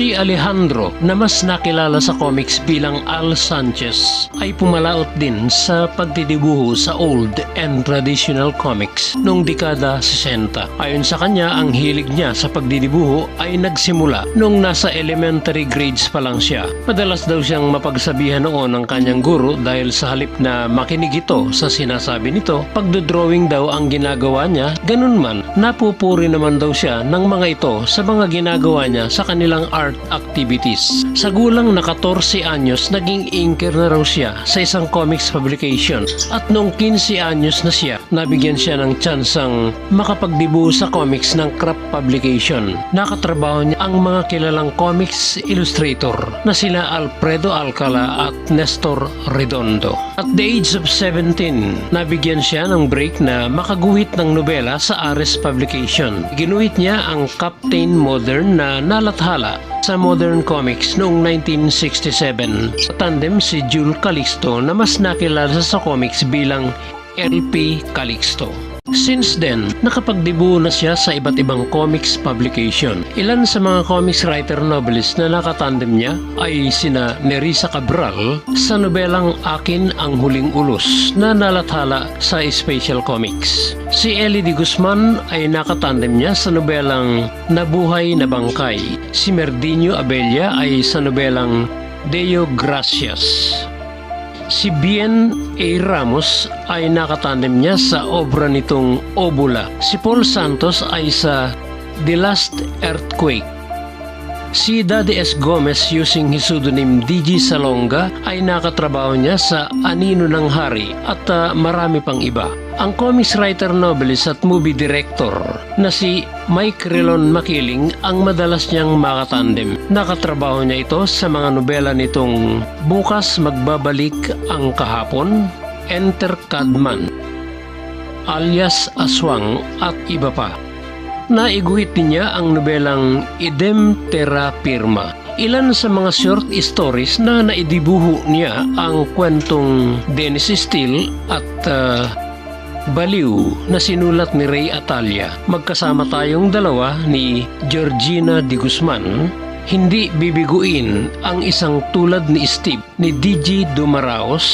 Si Alejandro na mas nakilala sa comics bilang Al Sanchez ay pumalaot din sa pagdidibuho sa old and traditional comics noong dekada 60. Ayon sa kanya, ang hilig niya sa pagdidibuho ay nagsimula noong nasa elementary grades pa lang siya. Madalas daw siyang mapagsabihan noon ng kanyang guro dahil sa halip na makinig ito sa sinasabi nito, pagdodrawing daw ang ginagawa niya, ganun man, napupuri naman daw siya ng mga ito sa mga ginagawa niya sa kanilang art activities. Sa gulang na 14 anyos, naging inker na raw siya sa isang comics publication at noong 15 anyos na siya, nabigyan siya ng tsansang makapagdibu sa comics ng Crap Publication. Nakatrabaho niya ang mga kilalang comics illustrator na sila Alfredo Alcala at Nestor Redondo. At the age of 17, nabigyan siya ng break na makaguhit ng nobela sa Ares Publication. Ginuhit niya ang Captain Modern na nalathala sa Modern Comics noong 1967. Sa tandem si Jule Calixto na mas nakilala sa comics bilang LP Calixto. Since then, nakapagdebu na siya sa iba't ibang comics publication. Ilan sa mga comics writer novelist na nakatandem niya ay sina Nerissa Cabral sa nobelang Akin ang Huling Ulos na nalathala sa Special Comics. Si Ellie Di Guzman ay nakatandem niya sa nobelang Nabuhay na Bangkay. Si Merdinho Abella ay sa nobelang Deo Gracias. Si Bien A. Ramos ay nakatandem niya sa obra nitong Obula. Si Paul Santos ay sa The Last Earthquake. Si Daddy S. Gomez using his pseudonym DG Salonga ay nakatrabaho niya sa Anino ng Hari at ah, marami pang iba. Ang comics writer, novelist at movie director na si Mike Relon Makiling ang madalas niyang makatandem. Nakatrabaho niya ito sa mga nobela nitong Bukas Magbabalik ang Kahapon, Enter Cadman, alias Aswang at iba pa. Naiguhit niya ang nobelang Idem Terra Firma. Ilan sa mga short stories na naidibuho niya ang kwentong Dennis Steele at ah, Baliw na sinulat ni Ray Atalia. Magkasama tayong dalawa ni Georgina Di Guzman. Hindi bibiguin ang isang tulad ni Steve ni DJ Dumaraos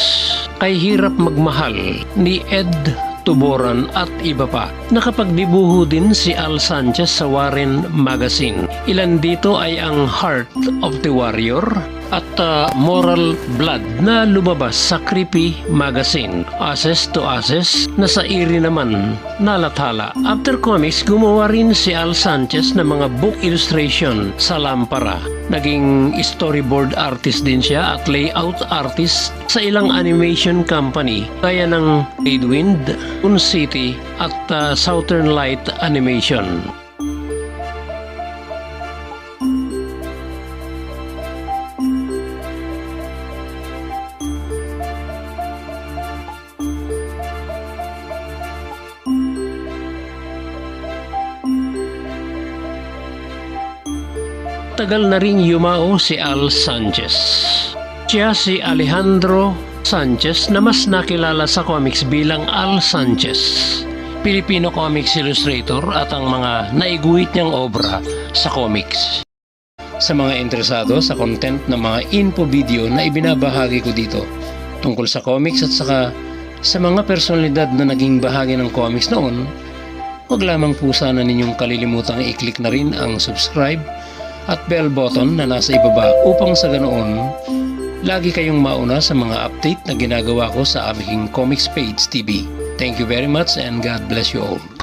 kay hirap magmahal ni Ed Tuboran at iba pa. Nakapagdibuho din si Al Sanchez sa Warren Magazine. Ilan dito ay ang Heart of the Warrior at uh, Moral Blood na lumabas sa Creepy Magazine. Access to Access na sa iri naman nalathala. After comics, gumawa rin si Al Sanchez ng mga book illustration sa Lampara. Naging storyboard artist din siya at layout artist sa ilang animation company gaya ng Wind, Un City at uh, Southern Light Animation. Tagal na ring yumao si Al Sanchez. Siya si Alejandro Sanchez na mas nakilala sa comics bilang Al Sanchez. Filipino comics illustrator at ang mga naiguhit niyang obra sa comics. Sa mga interesado sa content ng mga info video na ibinabahagi ko dito tungkol sa comics at saka sa mga personalidad na naging bahagi ng comics noon, huwag lamang po sana ninyong kalilimutang i-click na rin ang subscribe at bell button na nasa ibaba upang sa ganoon lagi kayong mauna sa mga update na ginagawa ko sa aming Comics Page TV. Thank you very much and God bless you all.